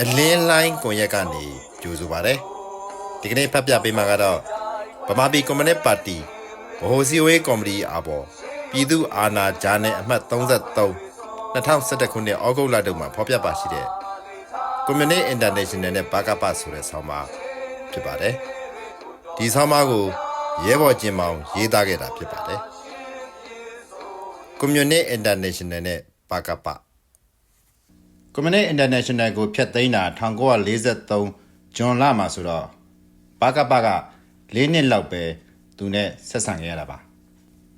အလင်းလိုင်းကွန်ရက်ကနေကြိုဆိုပါရစေဒီကနေ့ဖတ်ပြပေးမှာကတော့ဗမာပြည်ကွန်မြူနစ်ပါတီဗဟိုစီဝေးကော်မတီအပေါ်ပြည်သူအာဏာဂျာနယ်အမှတ်33 2011ခုနှစ်ဩဂုတ်လတုန်းမှာဖော်ပြပါရှိတဲ့ကွန်မြူနစ်အင်တာနေရှင်နယ်နဲ့ဘာကပဆိုတဲ့ဆောင်းပါးဖြစ်ပါတယ်ဒီဆောင်းပါးကို ရဲဘော်ကျင်မောင်ရေးသားခဲ့တာဖြစ်ပါတယ်ကွန်မြူနစ်အင်တာနေရှင်နယ်နဲ့ဘာကပကွန်မြူနစ်အင်တာနေရှင်နယ်ကိုဖျက်သိမ်းတာ1943ဂျွန်လမှာဆိုတော့ဘာကပက၄နှစ်လောက်ပဲသူနဲ့ဆက်ဆံခဲ့ရတာပါ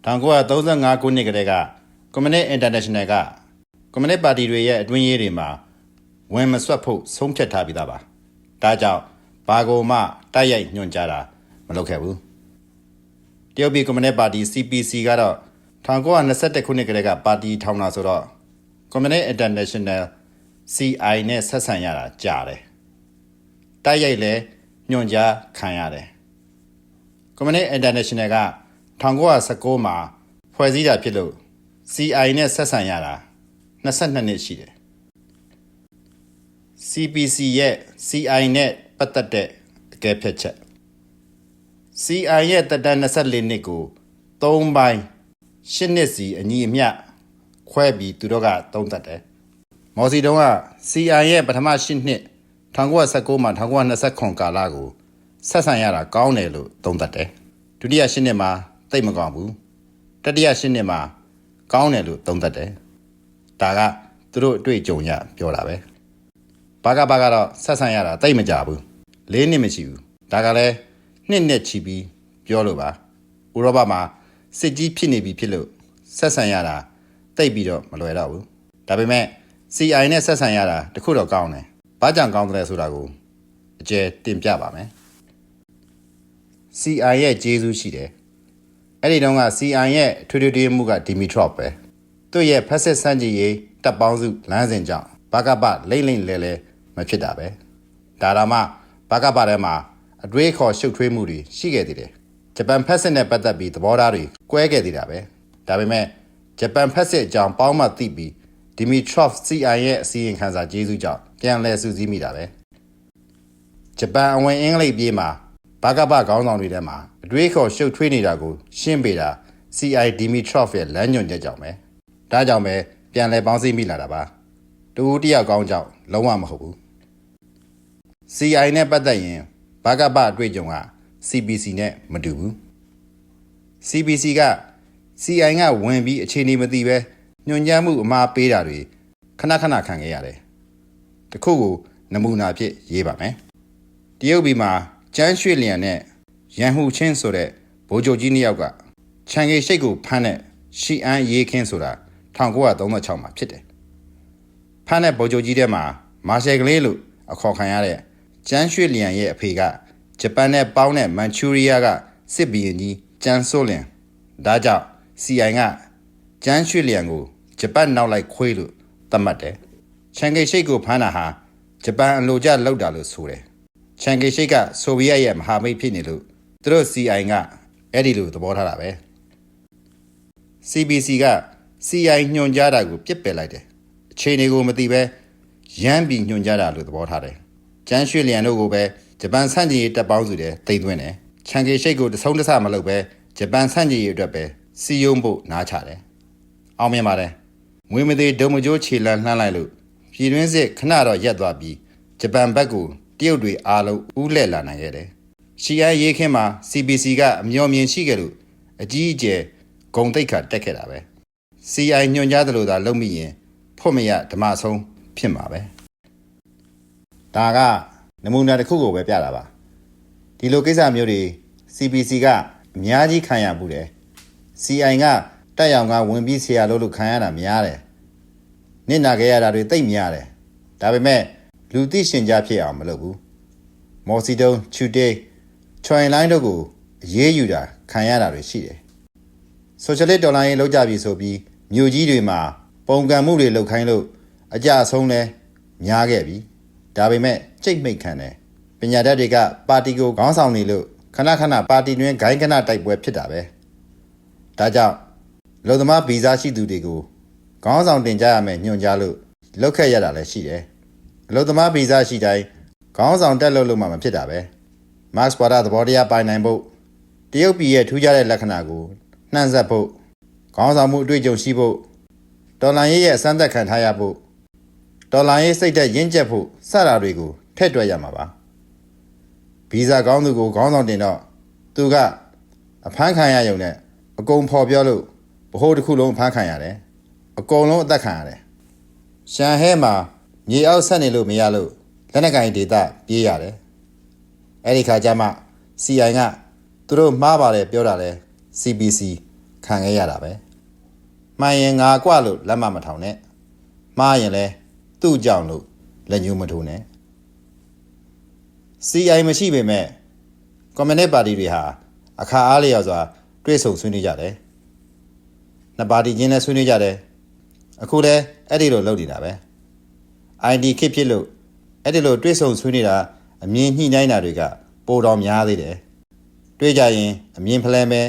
1935ခုနှစ်ကတည်းကကွန်မြူနစ်အင်တာနေရှင်နယ်ကကွန်မြူနစ်ပါတီတွေရဲ့အတွင်းရေးတွေမှာဝင်မဆွတ်ဖို့ဆုံးဖြတ်ထားပြီးသားပါဒါကြောင့်ဘာကိုမှတိုက်ရိုက်ညွှန်ကြားတာမလုပ်ခဲ့ဘူး တရုတ်ပြည်ကွန်မြူနစ်ပါတီ CPC ကတော့1921ခုနှစ်ကတည်းကပါတီထောင်တာဆိုတော့ Communist International CI နဲ့ဆက်ဆံရတာကြားတယ်။တိုက်ရိုက်လဲညွန်ကြားခံရတယ်။ Communist International က1919မှာဖွဲ့စည်းတာဖြစ်လို့ CI နဲ့ဆက်ဆံရတာ22နှစ်ရှိတယ်။ CPC ရဲ့ CI နဲ့ပတ်သက်တဲ့အကဲဖြတ်ချက် CI ရဲ့တက်တန်း24နှစ်ကို3ပိုင်း8နှစ်စီအညီအမျှခွဲပြီးသူတို့ကသုံးသက်တယ်။မော်စီတုံးက CI ရဲ့ပထမ8နှစ်1919မှာ1929ကာလကိုဆက်ဆံရတာကောင်းတယ်လို့သုံးသက်တယ်။ဒုတိယ8နှစ်မှာတိတ်မကောင်းဘူး။တတိယ8နှစ်မှာကောင်းတယ်လို့သုံးသက်တယ်။ဒါကသူတို့အတွေ့အကြုံရပြောတာပဲ။ဘာကဘာကတော့ဆက်ဆံရတာတိတ်မကြဘူး။၄နှစ်မရှိဘူး။ဒါကလည်း နှစ်နှစ်ချီပြီးပြောလို့ပါ။ဥရောပမှာစစ်ကြီးဖြစ်နေပြီဖြစ်လို့ဆက်ဆံရတာတိတ်ပြီးတော့မလွယ်တော့ဘူး။ဒါပေမဲ့ CI နဲ့ဆက်ဆံရတာတခုတော့ကောင်းတယ်။ဘာကြောင့်ကောင်းတယ်ဆိုတာကိုအကျယ်တင်ပြပါမယ်။ CI ရဲ့ဂျေဇူးရှိတယ်။အဲ့ဒီတုန်းက CI ရဲ့ထွေထွေတည်မှုကဒီမီထရော့ပဲ။သူ့ရဲ့ဖက်စစ်စန့်ကြည်ရေးတပ်ပေါင်းစုလမ်းစဉ်ကြောင့်ဘာကပလိမ့်လိမ့်လဲလဲမဖြစ်တာပဲ။ဒါတော့မှဘာကပထဲမှာ အတွေးခေါ်ရှုပ်ထွေးမှုတွေရှိခဲ့သေးတယ်။ဂျပန်ဖက်စစ်နဲ့ပတ်သက်ပြီးသဘောထားတွေကွဲခဲ့သေးတာပဲ။ဒါပေမဲ့ဂျပန်ဖက်စစ်အကြောင်းပေါင်းမှသိပြီးဒီမီထရော့ CI ရဲ့အစည်းအဝေးခန်းစာဂျေဇူးကြောင့်ပြန်လည်စုစည်းမိတာပဲ။ဂျပန်အဝင်အင်္ဂလိပ်ပြေးမှာဘာကပခေါင်းဆောင်တွေထဲမှာအတွေးခေါ်ရှုပ်ထွေးနေတာကိုရှင်းပေးတာ CI Dimitrov ရဲ့လမ်းညွှန်ချက်ကြောင့်ပဲ။ဒါကြောင့်ပဲပြန်လည်ပေါင်းစည်းမိလာတာပါ။တူတယောက်ကောင်းကြောင့်လုံးဝမဟုတ်ဘူး။ CI နဲ့ပတ်သက်ရင် ဘာကပအတွေ့အကြုံက CBC နဲ့မတူဘူး။ CBC က CI ကဝင်ပြီးအခြေအနေမသိပဲညွန်ကြားမှုအမှားပေးတာတွေခဏခဏခံခဲ့ရတယ်။တခုကိုနမူနာအဖြစ်ရေးပါမယ်။တရုတ်ပြည်မှာကျန်းရွှေလျံနဲ့ရန်ဟူချင်းဆိုတဲ့ဗိုလ်ချုပ်ကြီးနှစ်ယောက်ကခြံကေရှိတ်ကိုဖမ်းတဲ့ရှီအန်ရေးခင်းဆိုတာ1936မှာဖြစ်တယ်။ဖမ်းတဲ့ဗိုလ်ချုပ်ကြီးထဲမှာမာရှယ်ကလေးလို့အခေါ်ခံရတဲ့ ကျန်းရွှေလျံရဲ့အဖေကဂျပန်နဲ့ပေါင်းတဲ့မန်ချူရီးယားကစစ်ဘီရင်ကြီးကျန်းဆိုးလျံဒါကြောင့် CI ကကျန်းရွှေလျံကိုဂျပန်နောက်လိုက်ခွေးလို့သတ်မှတ်တယ်။ချန်ကေရှိတ်ကိုဖမ်းတာဟာဂျပန်အလိုကျလောက်တာလို့ဆိုတယ်။ချန်ကေရှိတ်ကဆိုဗီယက်ရဲ့မဟာမိတ်ဖြစ်နေလို့သူတို့ CI ကအဲ့ဒီလိုသဘောထားတာပဲ။ CBC က CI ညွှန်ကြားတာကိုပြစ်ပယ်လိုက်တယ်။အခြေအနေကိုမသိပဲရမ်းပြီးညွှန်ကြားတာလို့သဘောထားတယ်။ ကျန်းရွှေလျံတို့ကိုပဲဂျပန်ဆန့်ကျင်ရေးတပ်ပေါင်းစုတဲ့တိတ်သွင်းတယ်။ချန်ကေရှိတ်ကိုတဆုံးတဆမလုပ်ပဲဂျပန်ဆန့်ကျင်ရေးအတွက်ပဲစီယုံဖို့နားချတယ်။အောင်မြင်ပါတယ်။ငွေမသေးဒုံမကျိုးခြေလန်းလှမ်းလိုက်လို့ပြည်တွင်းစစ်ခဏတော့ရက်သွားပြီးဂျပန်ဘက်ကိုတရုတ်တွေအားလုံးဥလှဲ့လာနိုင်ခဲ့တယ်။ CI ရေးခင်းမှာ CBC ကအမျော်မြင်ရှိခဲ့လို့အကြီးအကျယ်ဂုံတိတ်ခါတက်ခဲ့တာပဲ။ CI ညွှန်ကြားသလိုသာလုပ်မိရင်ဖို့မရဓမ္မဆုံးဖြစ်မှာပဲ။ ဒါကနမူနာတစ်ခုကိုပဲပြတာပါ။ဒီလိုကိစ္စမျိုးတွေ CBC ကအများကြီးခံရမှုတယ်။ CI ကတက်ရောင်ကဝင်ပြီးဆရာလို့လို့ခံရတာများတယ်။နစ်နာခဲ့ရတာတွေတိတ်များတယ်။ဒါပေမဲ့လူသိရှင်ကြားဖြစ်အောင်မလုပ်ဘူး။မော်စီတုံချူတေးချွိုင်လိုင်းတို့ကိုအရေးယူတာခံရတာတွေရှိတယ်။ဆိုရှယ်လစ်ဒေါ်လာရေးလောက်ကြပြီဆိုပြီးမြို့ကြီးတွေမှာပုံကံမှုတွေလုပ်ခိုင်းလို့အကြအဆုံးလဲများခဲ့ပြီ။ ဒါပေမဲ့ကြိတ်မိတ်ခံတယ်။ပညာတတ်တွေကပါတီကိုခေါင်းဆောင်နေလို့ခဏခဏပါတီတွင်ဂိုင်းကနတိုက်ပွဲဖြစ်တာပဲ။ဒါကြောင့်လုံသမားဗီဇရှိသူတွေကိုခေါင်းဆောင်တင်ကြရမယ်ညွှန်ကြားလို့လောက်ခဲ့ရတာလည်းရှိတယ်အလုံသမားဗီဇရှိတိုင်းခေါင်းဆောင်တက်လို့လို့မှမဖြစ်တာပဲမတ်စ်ဝါဒသဘောတရားပိုင်နိုင်ဖို့တရုတ်ပြည်ရဲ့ထူးခြားတဲ့လက္ခဏာကိုနှံ့ဆက်ဖို့ခေါင်းဆောင်မှုအတွေ့အကြုံရှိဖို့တော်လန်ရေးရဲ့အစမ်းသက်ခံထားရဖို့ တော်လန်ရေးစိတ်သက်ရင့်ကျက်ဖို့စတာတွေကိုထည့်တွက်ရမှာပါဗီဇကောင်းသူကိုခေါင်းဆောင်တင်တော့သူကအဖမ်းခံရရုံနဲ့အကုန်ဖော်ပြောလို့ဘ ਹੁ တစ်ခုလုံးအဖမ်းခံရတယ်အကုန်လုံးအသက်ခံရတယ်ရှန်ဟဲမှာမြေအောက်ဆက်နေလို့မရလို့လက်နက်ကင်ဒေတာပြေးရတယ်အဲ့ဒီခါကျမှ CI ကသူတို့မှားပါတယ်ပြောတာလဲ CBC ခံခဲ့ရတာပဲမှန်ရင်ငါကွလို့လက်မမထောင်နဲ့မှားရင်လဲ သူ့ကြောင့်လို့လက်ညှိုးမထိုးနဲ့ CI မရှိပေမဲ့ကွန်မြူနစ်ပါတီတွေဟာအခါအားလျော်စွာတွေ့ဆုံဆွေးနွေးကြတယ်။နှစ်ပါတီချင်းလည်းဆွေးနွေးကြတယ်။အခုလည်းအဲ့ဒီလိုလုပ်နေတာပဲ။ ID ခစ်ဖြစ်လို့အဲ့ဒီလိုတွေ့ဆုံဆွေးနွေးတာအမြင်ညှိနှိုင်းတာတွေကပိုတော်များသေးတယ်။တွေ့ကြရင်အမြင်ဖလဲမယ်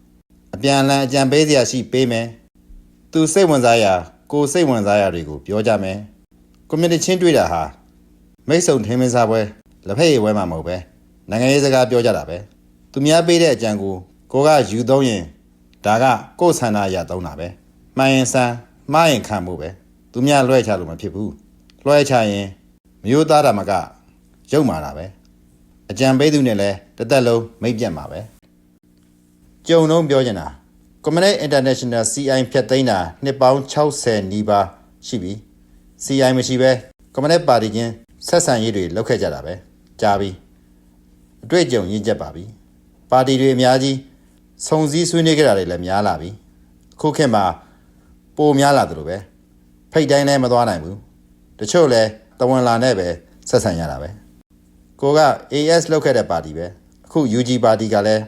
။အပြန်အလှန်အကြံပေးစရာရှိပေးမယ်။သူစိတ်ဝင်စားရာကိုယ်စိတ်ဝင်စားရာတွေကိုပြောကြမယ်။ ကွန်မြူနတီချင်းတွေ့တာဟာမိတ်ဆုံထင်းမင်းစားပွဲလက်ဖက်ရည်ပွဲမှာမဟုတ်ပဲနိုင်ငံရေးစကားပြောကြတာပဲသူများပေးတဲ့အကြံကိုကိုကယူသုံးရင်ဒါကကိုယ့်ဆန္ဒအရသုံးတာပဲမှန်ရင်ဆန်းမှားရင်ခံဖို့ပဲသူများလွှဲချလို့မဖြစ်ဘူးလွှဲချရင်မယိုးသားတာမကရုပ်မာတာပဲအကြံပေးသူနဲ့လည်းတစ်သက်လုံးမိတ်ပြတ်မှာပဲကြုံတော့ပြောချင်တာ Community International CI ဖြတ်သိမ်းတာနှစ်ပေါင်း60နီးပါးရှိပြီ CI မရှိပဲကွန်မြူနစ်ပါတီချင်းဆက်ဆံရေးတွေလုပ်ခဲ့ကြတာပဲကြားပြီအတွေ့အကြုံရင့်ကျက်ပါပြီပါတီတွေအများကြီးစုံစည်းဆွေးနွေးကြတာတွေလည်းများလာပြီအခုခေတ်မှာပိုများလာသလိုပဲဖိတ်တိုင်းလည်းမသွားနိုင်ဘူးတချို့လည်းတဝန်လာနဲ့ပဲဆက်ဆံရတာပဲကိုက AS လောက်ခဲ့တဲ့ပါတီပဲအခု UG ပါတီကလည်း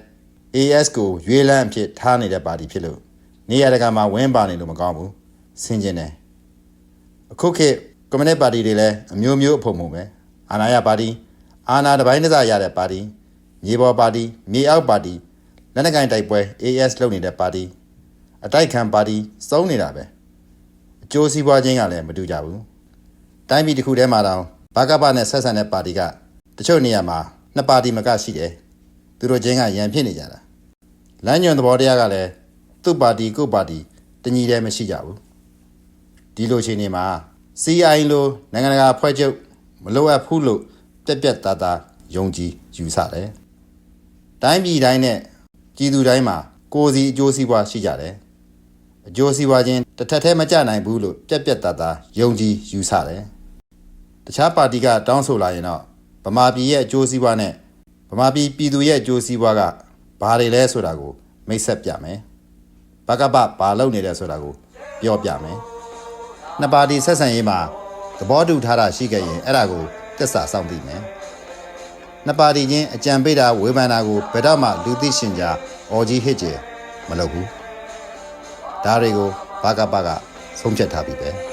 AS ကိုရွေးလန်းအဖြစ်ထားနေတဲ့ပါတီဖြစ်လို့နေရာတကာမှာဝင်းပါနေလို့မကောင်းဘူးဆင်ကျင်တယ် အခုခေတ်ကွန်မြူနစ်ပါတီတွေလည်းအမျိုးမျိုးအဖို့မှုပဲအာဏာရပါတီအာဏာတစ်ပိုင်းတစ်စရတဲ့ပါတီမြေပေါ်ပါတီမြေအောက်ပါတီလက်နက်ကင်တိုက်ပွဲ AS လုပ်နေတဲ့ပါတီအတိုက်ခံပါတီစုံနေတာပဲအကျိုးစီးပွားခြင်းကလည်းမတူကြဘူးတိုင်းပြည်တစ်ခုထဲမှာတောင်ဘာကပနဲ့ဆက်ဆံတဲ့ပါတီကတချို့နေရာမှာနှစ်ပါတီမကရှိတယ်သူတို့ချင်းကရန်ဖြစ်နေကြတာလမ်းညွန်သဘောတရားကလည်းသူ့ပါတီကိုယ့်ပါတီတညီတည်းမရှိကြဘူး ဒီလိုချိန်နေမှာ CI လိုနိုင်ငံတကာဖွဲ့ချုပ်မလိုအပ်ဘူးလို့ပြက်ပြက်သားသားယုံကြည်ယူဆတယ်။တိုင်းပြည်တိုင်းနဲ့ပြည်သူတိုင်းမှာကိုယ်စီအကျိုးစီးပွားရှိကြတယ်။အကျိုးစီးပွားချင်းတစ်ထက်တည်းမကြနိုင်ဘူးလို့ပြက်ပြက်သားသားယုံကြည်ယူဆတယ်။တခြားပါတီကတောင်းဆိုလာရင်တော့ဗမာပြည်ရဲ့အကျိုးစီးပွားနဲ့ဗမာပြည်ပြည်သူရဲ့အကျိုးစီးပွားကဘာတွေလဲဆိုတာကို မိတ်ဆက်ပြမယ်။ဘကပဘာလုပ်နေတယ်ဆိုတာကိုပြောပြမယ်။ နှစ်ပါတီဆက်ဆံရေးမှာသဘောတူထားတာရှိခဲ့ရင်အဲ့ဒါကိုတစ္ဆာစောင့်သိမယ်နှစ်ပါတီချင်းအကြံပေးတာဝေဖန်တာကိုဘယ်တော့မှလူသိရှင်ကြားအော်ကြီးဟစ်ကျယ်မလုပ်ဘူးဒါတွေကိုဘာကဘာကဆုံးဖြတ်ထားပြီပဲ